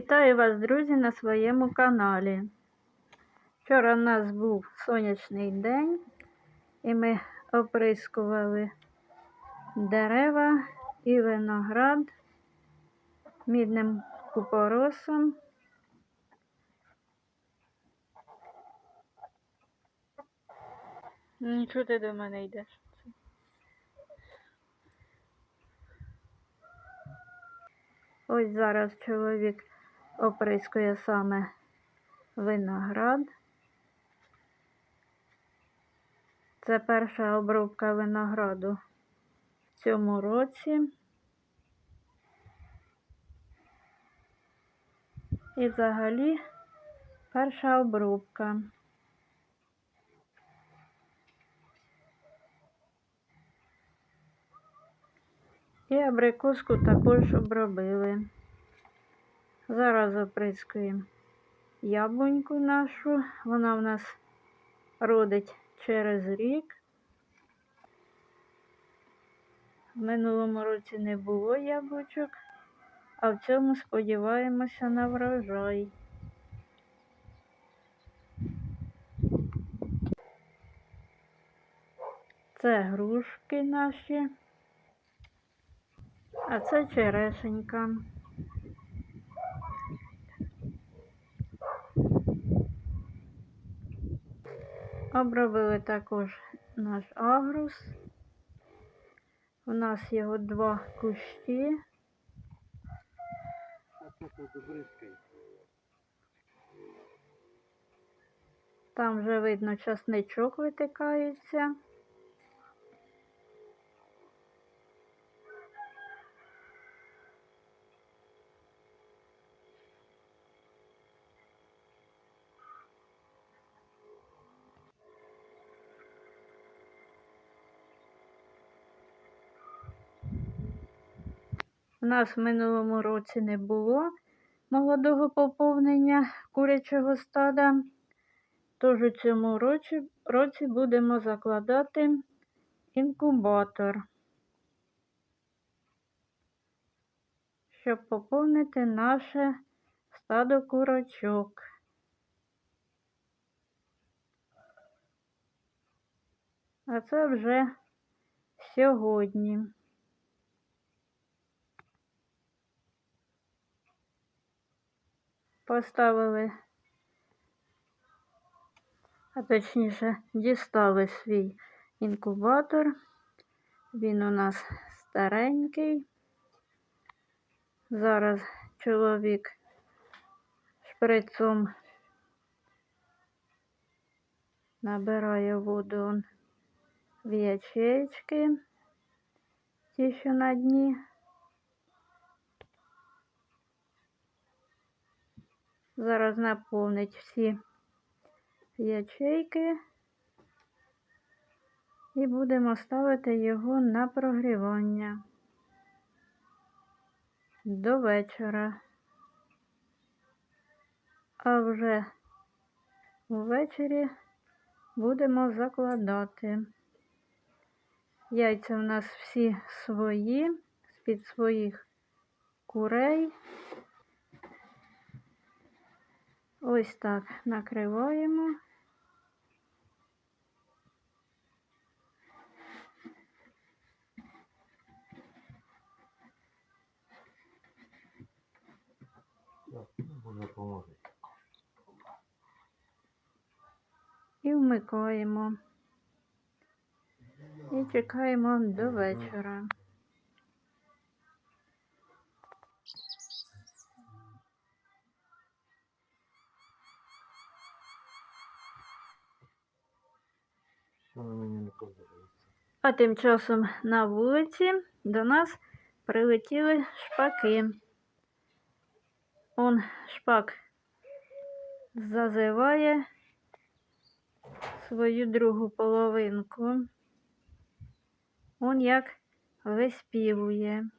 Вітаю вас, друзі, на своєму каналі. Вчора в нас був сонячний день, і ми оприскували дерева і виноград мідним купоросом. Нічого ти до мене йдеш. Ось зараз чоловік оприскує саме виноград. Це перша обробка винограду в цьому році. І взагалі перша обробка. І абрикоску також обробили. Зараз оприскуємо яблуньку нашу. Вона в нас родить через рік. В минулому році не було яблучок, а в цьому сподіваємося на врожай. Це грушки наші, а це черешенька. Обробили також наш агрус. У нас його два кущі. Там вже видно часничок витикається. У нас в минулому році не було молодого поповнення курячого стада, тож у цьому році, році будемо закладати інкубатор, щоб поповнити наше стадо курочок. А це вже сьогодні. Поставили, а точніше дістали свій інкубатор. Він у нас старенький. Зараз чоловік шприцом набирає воду в ячейки, ті, що на дні. Зараз наповнить всі ячейки і будемо ставити його на прогрівання до вечора. А вже ввечері будемо закладати. Яйця у нас всі свої, з-під своїх курей. Ось так накриваємо. І вмикаємо. І чекаємо до вечора. Що на мене не подобається? А тим часом на вулиці до нас прилетіли шпаки. Он шпак зазиває свою другу половинку. Он як виспівує.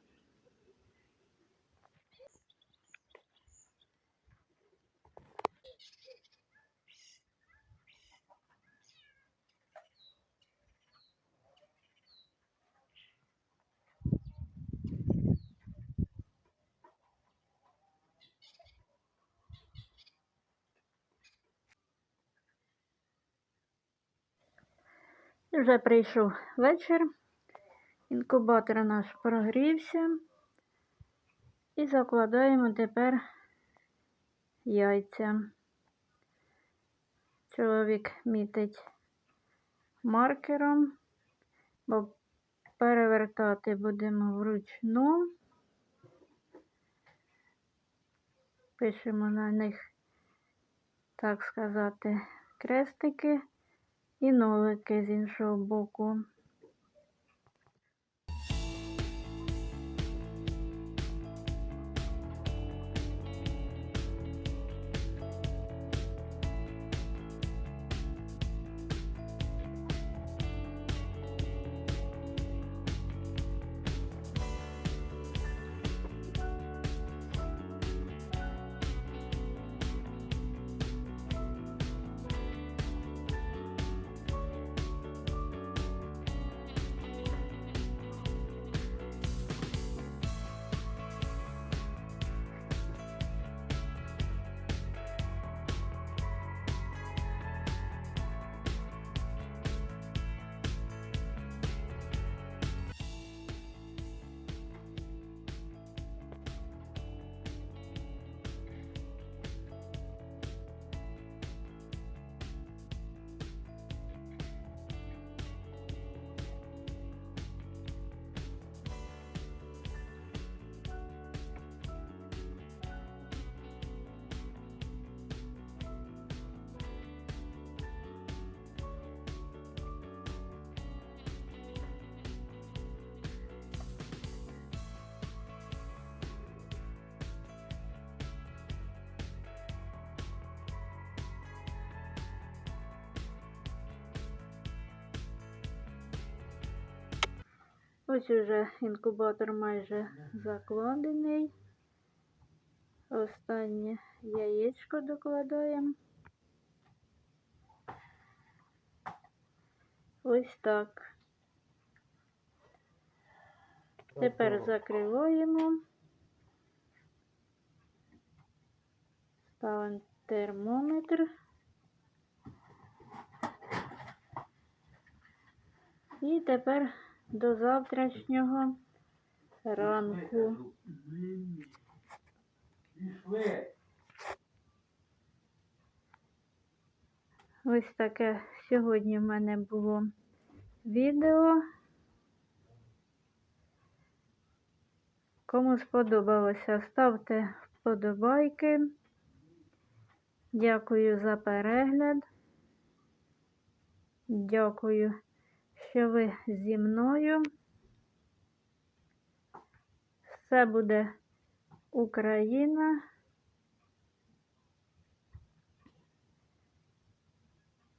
Вже прийшов вечір. Інкубатор наш прогрівся. І закладаємо тепер яйця. Чоловік мітить маркером, бо перевертати будемо вручну. Пишемо на них, так сказати, крестики і нолики з іншого боку. Ось уже інкубатор майже закладений. Останнє яєчко докладаємо. Ось так. Тепер закриваємо. Ставимо термометр. І тепер до завтрашнього ранку. Ось таке сьогодні в мене було відео. Кому сподобалося, ставте вподобайки. Дякую за перегляд. Дякую, що ви зі мною. Все буде Україна.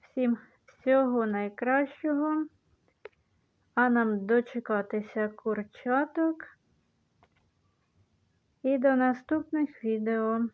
Всім всього найкращого. А нам дочекатися курчаток. І до наступних відео.